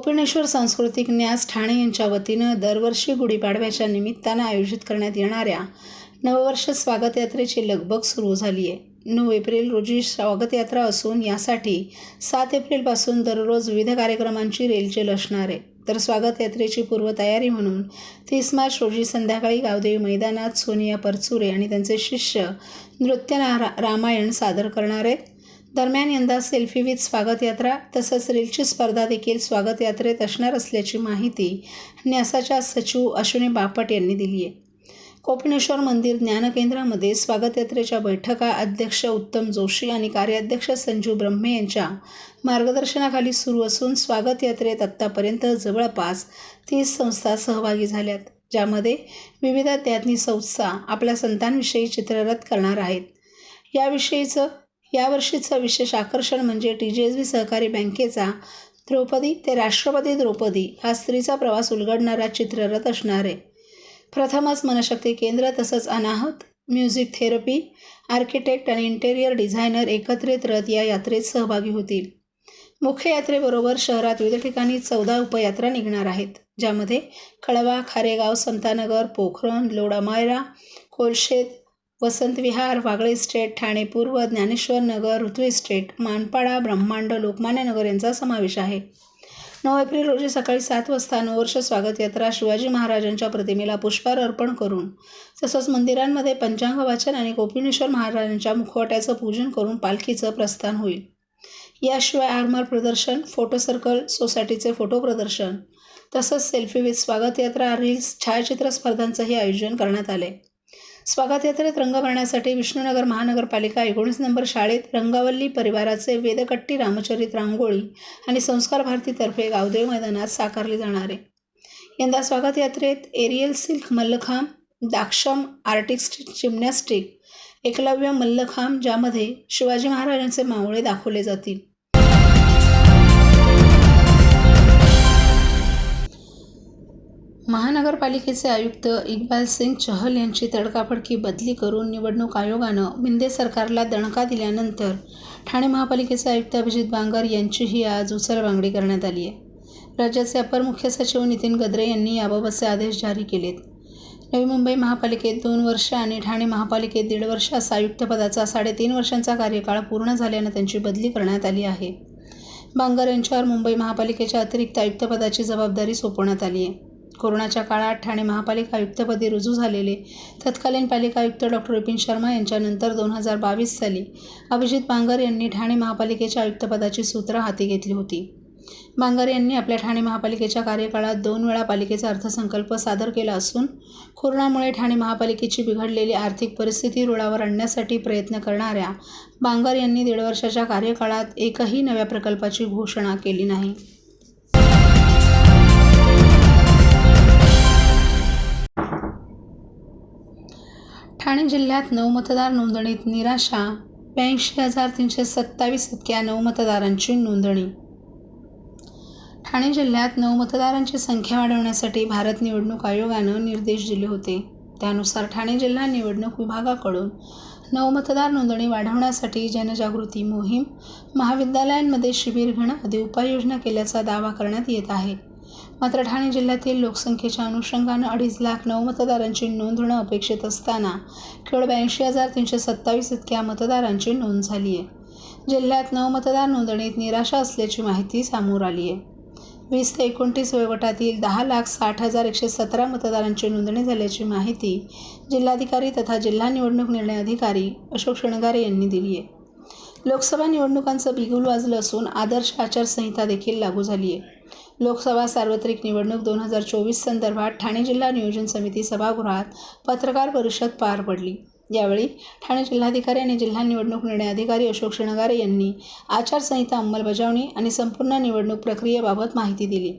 कोपिनेश्वर सांस्कृतिक न्यास ठाणे यांच्या वतीनं दरवर्षी गुढीपाडव्याच्या निमित्तानं आयोजित करण्यात येणाऱ्या नववर्ष स्वागत यात्रेची लगबग सुरू झाली आहे. नऊ एप्रिल रोजी स्वागत यात्रा असून यासाठी सात एप्रिलपासून दररोज विविध कार्यक्रमांची रेलचेल असणार आहे. तर स्वागत यात्रेची पूर्वतयारी म्हणून तीस मार्च रोजी संध्याकाळी गावदेवी मैदानात सोनिया परचुरे आणि त्यांचे शिष्य नृत्य रामायण सादर करणार आहेत. दरम्यान यंदा सेल्फी विथ स्वागत यात्रा तसंच रीलची स्पर्धा देखील स्वागत यात्रेत असणार असल्याची माहिती न्यासाच्या सचिव अश्विनी बापट यांनी दिली आहे. कोपिनेश्वर मंदिर ज्ञानकेंद्रामध्ये स्वागत यात्रेच्या बैठका अध्यक्ष उत्तम जोशी आणि कार्याध्यक्ष संजू ब्रह्मे यांच्या मार्गदर्शनाखाली सुरू असून स्वागत यात्रेत आत्तापर्यंत जवळपास तीस संस्था सहभागी झाल्यात ज्यामध्ये विविध त्यातनी संस्था आपल्या संतांविषयी चित्ररथ करणार आहेत. याविषयीचं यावर्षीचं विशेष आकर्षण म्हणजे टी जी एस बी सहकारी बँकेचा द्रौपदी ते राष्ट्रपती द्रौपदी हा स्त्रीचा प्रवास उलगडणारा चित्ररथ असणार आहे. प्रथमच मनशक्ती केंद्र तसंच अनाहत म्युझिक थेरपी आर्किटेक्ट आणि इंटेरियर डिझायनर एकत्रित रथ या यात्रेत सहभागी होतील. मुख्य यात्रेबरोबर शहरात विविध ठिकाणी चौदा उपयात्रा निघणार आहेत ज्यामध्ये कळवा खारेगाव समतानगर पोखरण लोडामायरा कोलशेत वसंत विहार वागळे स्टेट ठाणे पूर्व ज्ञानेश्वर नगर ऋतू स्टेट मानपाडा ब्रह्मांड लोकमान्य नगर यांचा समावेश आहे. नऊ एप्रिल रोजी सकाळी सात वाजता नववर्ष स्वागत यात्रा शिवाजी महाराजांच्या प्रतिमेला पुष्पार अर्पण करून तसंच मंदिरांमध्ये पंचांग वाचन आणि गोपिनेश्वर महाराजांच्या मुखवट्याचं पूजन करून पालखीचं प्रस्थान होईल. याशिवाय आरमार प्रदर्शन फोटो सर्कल सोसायटीचे फोटो प्रदर्शन तसंच सेल्फी विथ स्वागत यात्रा रील्स छायाचित्र स्पर्धांचंही आयोजन करण्यात आले. स्वागत यात्रेत रंग भरण्यासाठी विष्णुनगर महानगरपालिका एकोणीस नंबर शाळेत रंगावल्ली परिवाराचे वेदकट्टी रामचरित रांगोळी आणि संस्कार भारतीतर्फे गावदेव मैदानात साकारली जाणार. आहे यंदा स्वागत यात्रेत एरियल सिल्क मल्लखांब दाक्षम आर्टिस्ट जिम्नॅस्टिक एकलव्य मल्लखांब ज्यामध्ये शिवाजी महाराजांचे मावळे दाखवले जातील. महानगरपालिकेचे आयुक्त इक्बाल सिंग चहल यांची तडकाफडकी बदली करून निवडणूक आयोगानं मिंदे सरकारला दणका दिल्यानंतर ठाणे महापालिकेचे आयुक्त अभिजित बांगर यांचीही आज उचलबांगडी करण्यात आली आहे. राज्याचे अपर मुख्य सचिव नितीन गद्रे यांनी याबाबतचे आदेश जारी केलेत. नवी मुंबई महापालिकेत दोन वर्ष आणि ठाणे महापालिकेत दीड वर्ष असा आयुक्तपदाचा साडेतीन वर्षांचा कार्यकाळ पूर्ण झाल्यानं त्यांची बदली करण्यात आली आहे. बांगर यांच्यावर मुंबई महापालिकेच्या अतिरिक्त आयुक्तपदाची जबाबदारी सोपवण्यात आली आहे. कोरोनाच्या काळात ठाणे महापालिका आयुक्तपदी रुजू झालेले. तत्कालीन पालिका आयुक्त डॉक्टर विपिन शर्मा यांच्यानंतर दोन हजार बावीस साली अभिजित बांगर यांनी ठाणे महापालिकेच्या आयुक्तपदाची सूत्रं हाती घेतली होती. बांगर यांनी आपल्या ठाणे महापालिकेच्या कार्यकाळात दोन वेळा पालिकेचा अर्थसंकल्प सादर केला असून कोरोनामुळे ठाणे महापालिकेची बिघडलेली आर्थिक परिस्थिती रुळावर आणण्यासाठी प्रयत्न करणाऱ्या बांगर यांनी दीड वर्षाच्या कार्यकाळात एकही नव्या प्रकल्पाची घोषणा केली नाही. ठाणे जिल्ह्यात नवमतदार नोंदणीत निराशा. ब्याऐंशी हजार तीनशे सत्तावीस इतक्या नवमतदारांची नोंदणी. ठाणे जिल्ह्यात नवमतदारांची संख्या वाढवण्यासाठी भारत निवडणूक आयोगानं निर्देश दिले होते. त्यानुसार ठाणे जिल्हा निवडणूक विभागाकडून नवमतदार नोंदणी वाढवण्यासाठी जनजागृती मोहीम महाविद्यालयांमध्ये शिबिर घेणं आदी उपाययोजना केल्याचा दावा करण्यात येत आहे. मात्र ठाणे जिल्ह्यातील लोकसंख्येच्या अनुषंगानं अडीच लाख नवमतदारांची नोंद होणं अपेक्षित असताना केवळ ब्याऐंशी हजार तीनशे सत्तावीस इतक्या मतदारांची नोंद झाली आहे. जिल्ह्यात नवमतदार नोंदणीत निराशा असल्याची माहिती समोर आली आहे. वीस ते एकोणतीस वयोगटातील दहा लाख साठ हजार एकशे सतरा मतदारांची नोंदणी झाल्याची माहिती जिल्हाधिकारी तथा जिल्हा निवडणूक निर्णय अधिकारी अशोक शेणगारे यांनी दिली आहे. लोकसभा निवडणुकांचं बिगुल वाजलं असून आदर्श आचारसंहिता देखील लागू झाली आहे. लोकसभा सार्वत्रिक निवडणूक दोन हजार चोवीस संदर्भात ठाणे जिल्हा नियोजन समिती सभागृहात पत्रकार परिषद पार पडली. यावेळी ठाणे जिल्हाधिकारी आणि जिल्हा निवडणूक निर्णय अधिकारी अशोक शिणगारे यांनी आचारसंहिता अंमलबजावणी आणि संपूर्ण निवडणूक प्रक्रियेबाबत माहिती दिली.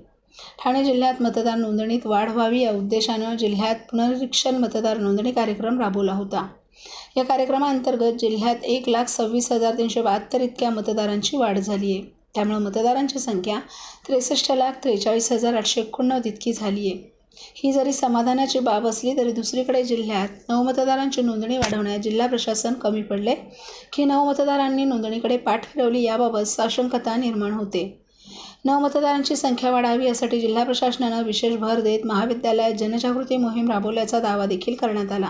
ठाणे जिल्ह्यात मतदार नोंदणीत वाढ व्हावी या उद्देशानं जिल्ह्यात पुनरीक्षण मतदार नोंदणी कार्यक्रम राबवला होता. या कार्यक्रमाअंतर्गत जिल्ह्यात एक लाख सव्वीस हजार तीनशे बहात्तर इतक्या मतदारांची वाढ झाली आहे त्यामुळे मतदारांची संख्या त्रेसष्ट लाख त्रेचाळीस हजार आठशे एकोणनव्वद इतकी झाली आहे. ही जरी समाधानाची बाब असली तरी दुसरीकडे जिल्ह्यात नवमतदारांची नोंदणी वाढवण्यात जिल्हा प्रशासन कमी पडले. की नवमतदारांनी नोंदणीकडे पाठ फिरवली याबाबत साशंकता निर्माण होते. नवमतदारांची संख्या वाढावी यासाठी जिल्हा प्रशासनानं विशेष भर देत महाविद्यालयात जनजागृती मोहीम राबवल्याचा दावा देखील करण्यात आला.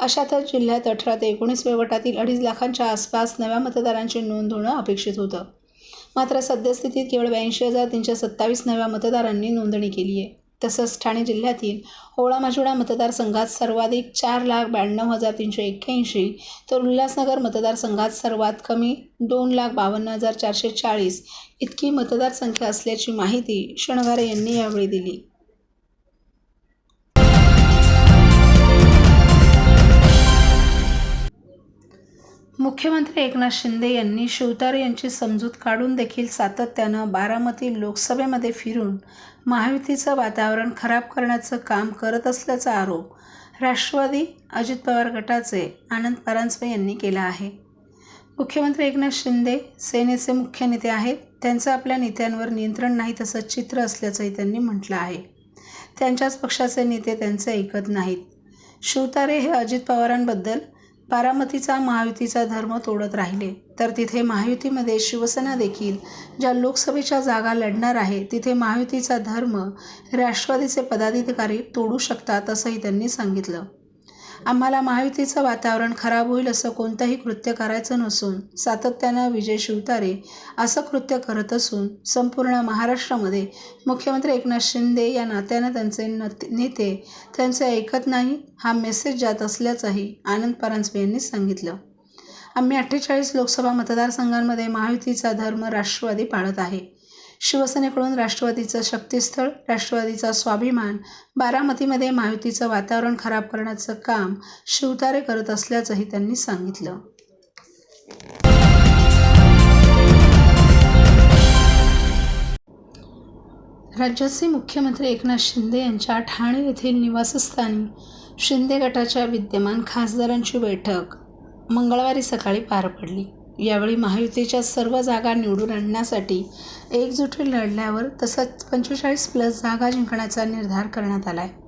अशातच जिल्ह्यात अठरा ते एकोणीस वयोगटातील अडीच लाखांच्या आसपास नव्या मतदारांची नोंद होणं अपेक्षित होतं. मात्र सद्यस्थितीत केवळ ब्याऐंशी हजार तीनशे सत्तावीस नव्या मतदारांनी नोंदणी केली आहे. तसंच ठाणे जिल्ह्यातील होळा माजुडा मतदारसंघात सर्वाधिक चार लाख ब्याण्णव हजार तीनशे एक्क्याऐंशी तर उल्हासनगर मतदारसंघात सर्वात कमी दोन लाख बावन्न हजार चारशे चाळीस इतकी मतदारसंख्या असल्याची माहिती शणगारे यांनी यावेळी दिली. मुख्यमंत्री एकनाथ शिंदे यांनी शिवतारे यांची समजूत काढून देखील सातत्यानं बारामती लोकसभेमध्ये फिरून महायुतीचं वातावरण खराब करण्याचं काम करत असल्याचा आरोप राष्ट्रवादी अजित पवार गटाचे आनंद परांजपे यांनी केला आहे. मुख्यमंत्री एकनाथ शिंदे सेनेचे मुख्य नेते आहेत. त्यांचं आपल्या नेत्यांवर नियंत्रण नाही तसं चित्र असल्याचंही त्यांनी म्हटलं आहे. त्यांच्याच पक्षाचे नेते त्यांचे ऐकत नाहीत. शिवतारे हे अजित पवारांबद्दल बारामतीचा महायुतीचा धर्म तोडत राहिले. तर तिथे महायुतीमध्ये शिवसेना देखील ज्या लोकसभेच्या जागा लढणार आहे तिथे महायुतीचा धर्म राष्ट्रवादीचे पदाधिकारी तोडू शकतात असंही त्यांनी सांगितलं. आम्हाला महायुतीचं वातावरण खराब होईल असं कोणतंही कृत्य करायचं नसून सातत्यानं विजय शिवतारे असं कृत्य करत असून संपूर्ण महाराष्ट्रामध्ये मुख्यमंत्री एकनाथ शिंदे या नात्यानं त्यांचे नेते त्यांचे ऐकत नाही हा मेसेज जात असल्याचंही आनंद परांजपे यांनी सांगितलं. आम्ही अठ्ठेचाळीस लोकसभा मतदारसंघांमध्ये महायुतीचा धर्म राष्ट्रवादी पाळत आहे. शिवसेनेकडून राष्ट्रवादीचं शक्तीस्थळ राष्ट्रवादीचा स्वाभिमान बारामतीमध्ये महायुतीचं वातावरण खराब करण्याचं काम शिवतारे करत असल्याचंही त्यांनी सांगितलं. राज्याचे मुख्यमंत्री एकनाथ शिंदे यांच्या ठाणे येथील निवासस्थानी शिंदे गटाच्या विद्यमान खासदारांची बैठक मंगळवारी सकाळी पार पडली. यावेळी महायुतीच्या सर्व जागा निवडून आणण्यासाठी एकजुटी लढल्यावर तसंच पंचेचाळीस प्लस जागा जिंकण्याचा निर्धार करण्यात आला आहे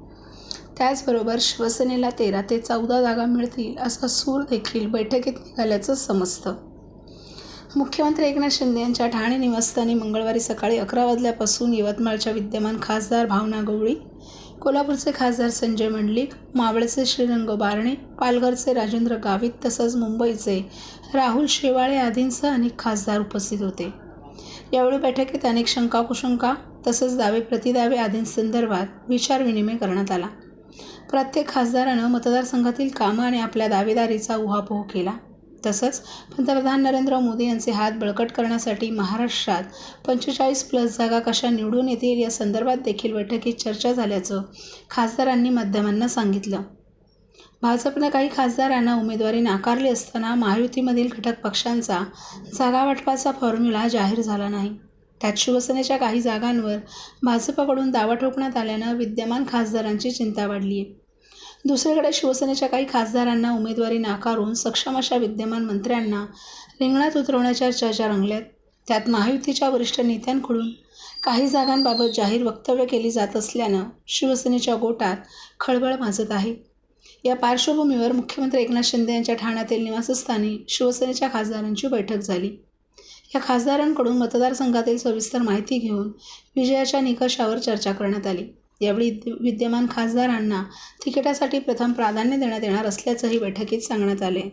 त्याचबरोबर शिवसेनेला तेरा ते चौदा जागा मिळतील असा सूर देखील बैठकीत निघाल्याचं समजतं. मुख्यमंत्री एकनाथ शिंदे यांच्या ठाणे निवासस्थानी मंगळवारी सकाळी अकरा वाजल्यापासून यवतमाळच्या विद्यमान खासदार भावना गवळी कोल्हापूरचे खासदार संजय मंडलिक मावळचे श्रीरंग बारणे पालघरचे राजेंद्र गावित तसंच मुंबईचे राहुल शेवाळे आदींसह अनेक खासदार उपस्थित होते. यावेळी बैठकीत अनेक शंका कुशंका तसंच दावे प्रतिदावे आदींसंदर्भात विचारविनिमय करण्यात आला. प्रत्येक खासदारानं मतदारसंघातील कामं आणि आपल्या दावेदारीचा उहापोह केला. तसंच पंतप्रधान नरेंद्र मोदी यांचे हात बळकट करण्यासाठी महाराष्ट्रात पंचेचाळीस प्लस जागा कशा निवडून येतील या संदर्भात देखील बैठकीत चर्चा झाल्याचं खासदारांनी माध्यमांना सांगितलं. भाजपनं काही खासदारांना उमेदवारी नाकारली असताना महायुतीमधील घटक पक्षांचा जागा वाटपाचा फॉर्म्युला जाहीर झाला नाही. त्यात शिवसेनेच्या काही जागांवर भाजपाकडून दावा ठोकण्यात आल्यानं विद्यमान खासदारांची चिंता वाढली आहे दुसरीकडे शिवसेनेच्या काही खासदारांना उमेदवारी नाकारून सक्षम अशा विद्यमान मंत्र्यांना रिंगणात उतरवण्याच्या चर्चा रंगल्यात. त्यात महायुतीच्या वरिष्ठ नेत्यांकडून काही जागांबाबत जाहीर वक्तव्य केली जात असल्यानं शिवसेनेच्या गोटात खळबळ माजत आहे. या पार्श्वभूमीवर मुख्यमंत्री एकनाथ शिंदे यांच्या ठाण्यातील निवासस्थानी शिवसेनेच्या खासदारांची बैठक झाली. या खासदारांकडून मतदारसंघातील सविस्तर माहिती घेऊन विजयाच्या निकषावर चर्चा करण्यात आली. यावेळी विद्यमान खासदारांना तिकिटासाठी प्रथम प्राधान्य देण्यात येणार असल्याचंही बैठकीत सांगण्यात आले.